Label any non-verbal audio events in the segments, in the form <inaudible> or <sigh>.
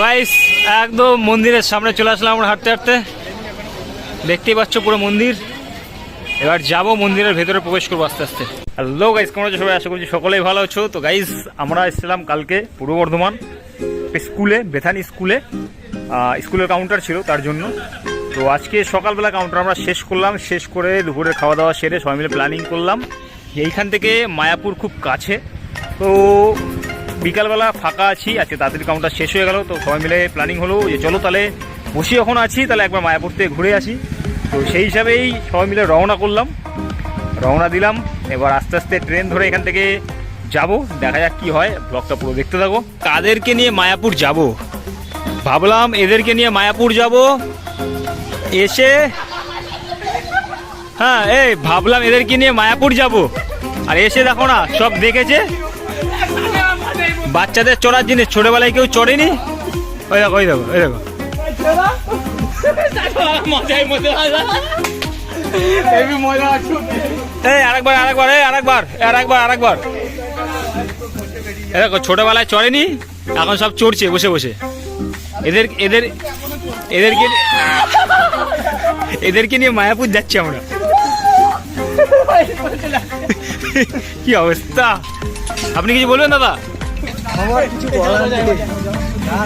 Guys একদম মন্দিরের সামনে চলে আসলাম আমরা হাঁটতে হাঁটতে। দেখতেই পাচ্ছ পুরো মন্দির। এবার যাব মন্দিরের ভেতরে প্রবেশ করব আস্তে আস্তে। হ্যালো গাইস কেমন আছো সবাই? আশা করছি সকলেই ভালো আছো। তো গাইস আমরা এসেছিলাম কালকে পূর্ব বর্ধমান স্কুলে, বেথানি স্কুলে। স্কুলের কাউন্টার ছিল তার জন্য। তো আজকে সকালবেলা কাউন্টার আমরা শেষ করলাম, শেষ করে দুপুরের খাওয়া দাওয়া সেরে সবাই মিলে প্ল্যানিং করলাম। এইখান থেকে মায়াপুর খুব কাছে। তো বিকালবেলা ফাঁকা আছি, আজকে তাড়াতাড়ি কাউন্টার শেষ হয়ে গেল, তো সবাই মিলে প্ল্যানিং হলো যে চলো তাহলে বসি এখন আছি, তাহলে একবার মায়াপুর থেকে ঘুরে আসি। তো সেই হিসাবেই সবাই মিলে রওনা করলাম। রওনা দিলাম, এবার আস্তে আস্তে ট্রেন ধরে এখান থেকে যাব, দেখা যাক কি হয় ব্লগটা পুরো দেখতে থাকো। কাদেরকে নিয়ে মায়াপুর যাব? ভাবলাম এদেরকে নিয়ে মায়াপুর যাব। এসে হ্যাঁ এই ভাবলাম এদেরকে নিয়ে মায়াপুর যাব। আর এসে দেখো না, সব দেখেছে। বাচ্চাদের চড়ার জিনিস ছোটবেলায় কেউ চড়েনি? ওই দেখো ওই দেখো ওই দেখো। এই আরেকবার আরেকবার এই আরেকবার আরেকবার আরেকবার। দেখো ছোটবেলায় চড়েনি এখন সব চড়ছে বসে বসে। এদের এদের এদেরকে এদেরকে নিয়ে মায়াপুর যাচ্ছি আমরা। কি অবস্থা? আপনি কিছু বলবেন দাদা?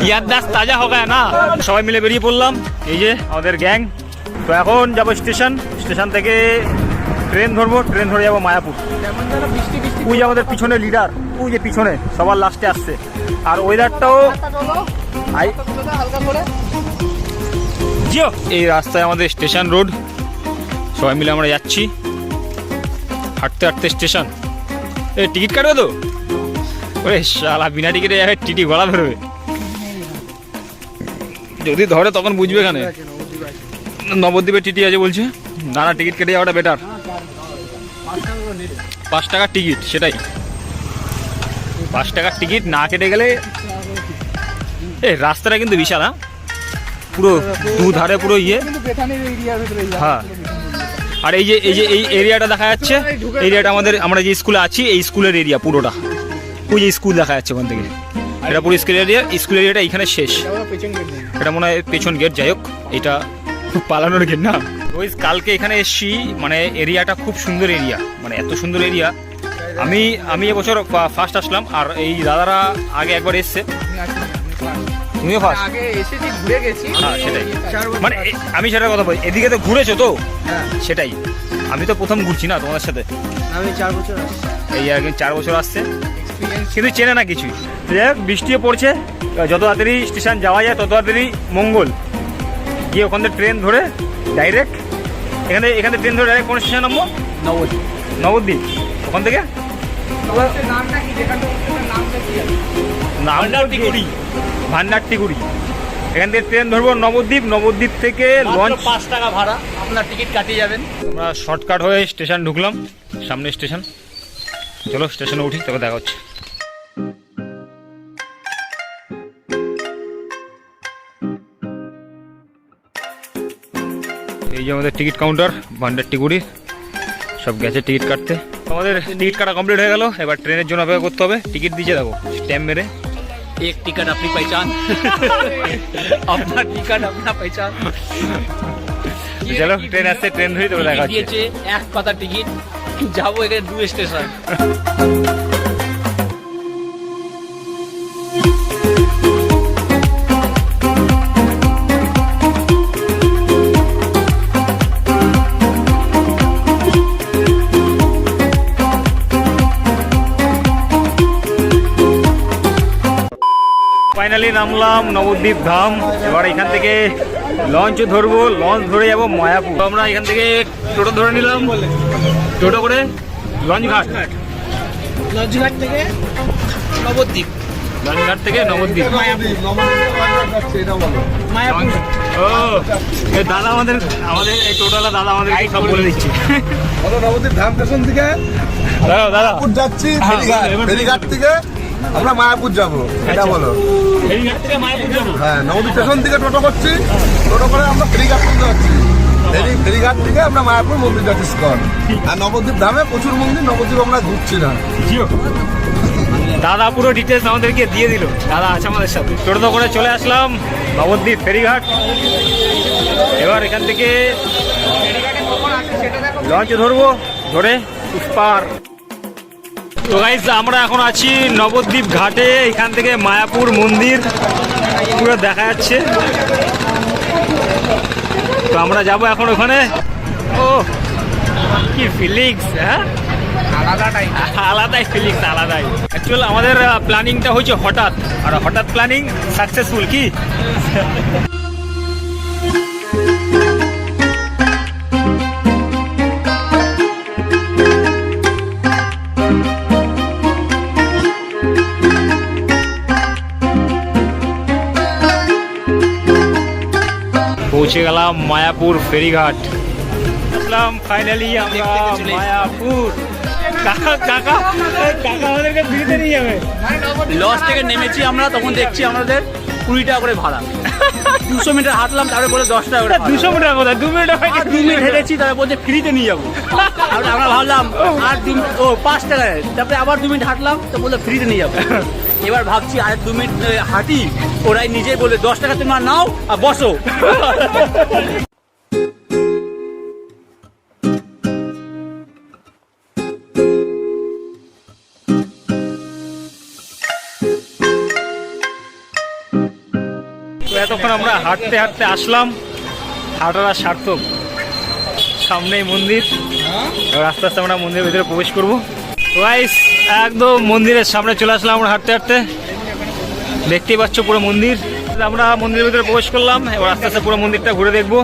ইয়ার দাস তাজা হবে না? সবাই মিলে বেরিয়ে পড়লাম। এই যে আমাদের গ্যাং। তো এখন যাব স্টেশন। স্টেশন থেকে ট্রেন ধরবো। ট্রেন ধরে যাব মায়াপুর। ওই যে আমাদের পিছনে লিডার ওই যে পিছনে। সবার লাস্টে আসছে। আর ওয়েদারটাও জিও। এই রাস্তায় আমাদের স্টেশন রোড। সবাই মিলে আমরা যাচ্ছি। হাঁটতে হাঁটতে স্টেশন। এ টিকিট কাটবে তো? ওরে শালা, বিনা টিকিটে যাবে, টিটি গলা ধরবে। যদি ধরে তখন বুঝবে এখানে নবদ্বীপে টিটি আছে বলছে। না না, টিকিট কেটে যাওয়াটা বেটার পাঁচ টাকার টিকিট, সেটাই। পাঁচ টাকার টিকিট না কেটে গেলে, এ, রাস্তাটা কিন্তু বিশাল হ্যাঁ? পুরো দু ধারে পুরো ইয়ে। হ্যাঁ। আর এই যে এই যে, এই এরিয়াটা দেখা যাচ্ছে এরিয়াটা আমাদের, আমরা যে স্কুলে আছি, এই স্কুলের এরিয়া পুরোটা। ওই যে স্কুল দেখা যাচ্ছে ওখান থেকে। এটা পুরো স্কুল এরিয়া স্কুল এরিয়াটা এখানে শেষ। এটা মনে হয় পেছন গেট যাই হোক এটা পালানোর গেট না? ওই কালকে এখানে এসছি মানে এরিয়াটা খুব সুন্দর এরিয়া মানে এত সুন্দর এরিয়া আমি আমি এবছর ফার্স্ট আসলাম আর এই দাদারা আগে একবার এসছে। তুমিও ফার্স্ট ঘুরে গেছি। হ্যাঁ সেটাই। মানে আমি সেটার কথা বলি এদিকে তো ঘুরেছো তো? হ্যাঁ, সেটাই। আমি তো প্রথম ঘুরছি না তোমাদের সাথে। আমি চার বছর আসছি। এই আর চার বছর আসছে। কিন্তু চেনে না কিছুই। যাই হোক, বৃষ্টিও পড়ছে যত তাড়াতাড়ি স্টেশন যাওয়া যায় তত তাড়াতাড়ি মঙ্গল। গিয়ে ওখান থেকে ট্রেন ধরে ডাইরেক্ট এখানে এখানে ট্রেন ধরে ডাইরেক্ট কোন স্টেশন নামবো নবদ্বীপ। নবদ্বীপ। ওখান থেকে? ভান্ডারটিগুড়ি। এখান থেকে ট্রেন ধরবো নবদ্বীপ। নবদ্বীপ থেকে লঞ্চ পাঁচ টাকা ভাড়া। আপনার টিকিট কাটিয়ে যাবেন। আমরা শর্টকাট হয়ে স্টেশন ঢুকলাম সামনে স্টেশন। চলো স্টেশনে উঠি তবে দেখা হচ্ছে। এই যে আমাদের টিকিট কাউন্টার ভান্ডার টিকুড়ির সব গেছে টিকিট কাটতে আমাদের টিকিট কাটা কমপ্লিট হয়ে গেল এবার ট্রেনের জন্য অপেক্ষা করতে হবে টিকিট দিয়েছে দেখো স্ট্যাম্প মেরে एक टिकट अपनी पहचान <laughs> अपना टिकट अपना पहचान চলো ট্রেন আসছে ট্রেন ধরি তবে দেখা হচ্ছে দিয়েছে এক পাতা টিকিট যাবো এখানে দু স্টেশন <laughs> নামলাম নবদ্বীপ ধাম। এবার এখান থেকে লঞ্চ ধরবো লঞ্চ ধরে যাব মায়াপুর। তো আমরা এখান থেকে টোটো ধরে নিলাম। টোটো করে লঞ্চ ঘাট। লঞ্চঘাট থেকে নবদ্বীপ। লঞ্চ ঘাট থেকে নবদ্বীপ। ও দাদা আমাদের আমাদের এই টোটোলা দাদা আমাদের সব বলে দিচ্ছে। নবদ্বীপ ধাম স্টেশন থেকে দাদা দাদা। যাচ্ছি হ্যাঁ, ফেরিঘাট থেকে আমরা মায়াপুর যাব এটা বলো। হ্যাঁ নবদ্বীপ স্টেশন থেকে টোটো করছি। টোটো করে আমরা ফেরিঘাট পর্যন্ত যাচ্ছি। ফেরি ফেরিঘাট থেকে আমরা মায়াপুর মন্দির যাচ্ছি স্কন। আর নবদ্বীপ ধামে প্রচুর মন্দির নবদ্বীপ আমরা ঘুরছি না। জিও। দাদা পুরো ডিটেলস আমাদেরকে দিয়ে দিল। দাদা আছে আমাদের সাথে। টোটো করে চলে আসলাম নবদ্বীপ ফেরিঘাট। এবার এখান থেকে লঞ্চ ধরবো ধরে পুষ্পার তো গাইজ আমরা এখন আছি নবদ্বীপ ঘাটে এখান থেকে মায়াপুর মন্দির। পুরো দেখা যাচ্ছে। তো আমরা যাব এখন ওখানে। ও কি ফিলিংস হ্যাঁ? আলাদাটাই। আলাদাই ফিলিংস আলাদাই। অ্যাকচুয়াল আমাদের প্ল্যানিংটা হয়েছে হঠাৎ। আর হঠাৎ প্ল্যানিং সাকসেসফুল কি? পৌঁছে গেলাম মায়াপুর ফেরিঘাট। আসলাম ফাইনালি আমরা। মায়াপুর। লস থেকে নেমেছি আমরা তখন দেখছি আমাদের কুড়ি টাকা করে ভাড়া। দুশো মিটার হাঁটলাম তারপরে বলে দশ টাকা করে দুশো মিটার কোথায়? দু মিনিট দু মিনিট হেঁটেছি তারপরে বলছে ফ্রিতে নিয়ে যাব। আর আমরা ভাবলাম আর দু ও পাঁচ টাকা। দেয়। তারপরে আবার দু মিনিট হাঁটলাম তো বলল ফ্রিতে নিয়ে যাব। এবার ভাবছি আর দু মিনিট হাঁটি ওরাই নিজেই বলে দশ টাকা তুমি তোমার নাও আর বসো। তো এতক্ষণ আমরা হাঁটতে হাঁটতে আসলাম। হাঁটাটা সার্থক। সামনেই মন্দির। এবার আস্তে আস্তে আমরা মন্দিরের ভিতরে প্রবেশ করব। তো গাইস একদম মন্দিরের সামনে চলে আসলাম আমরা হাঁটতে হাঁটতে। দেখতেই পাচ্ছ পুরো মন্দির। আমরা মন্দিরের ভিতরে প্রবেশ করলাম, এবার আস্তে আস্তে পুরো মন্দিরটা ঘুরে দেখব।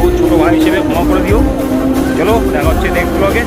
ও ছোটো ভাই হিসেবে ক্ষমা করে দিও। চলো দেখা হচ্ছে নেক্সট ব্লগে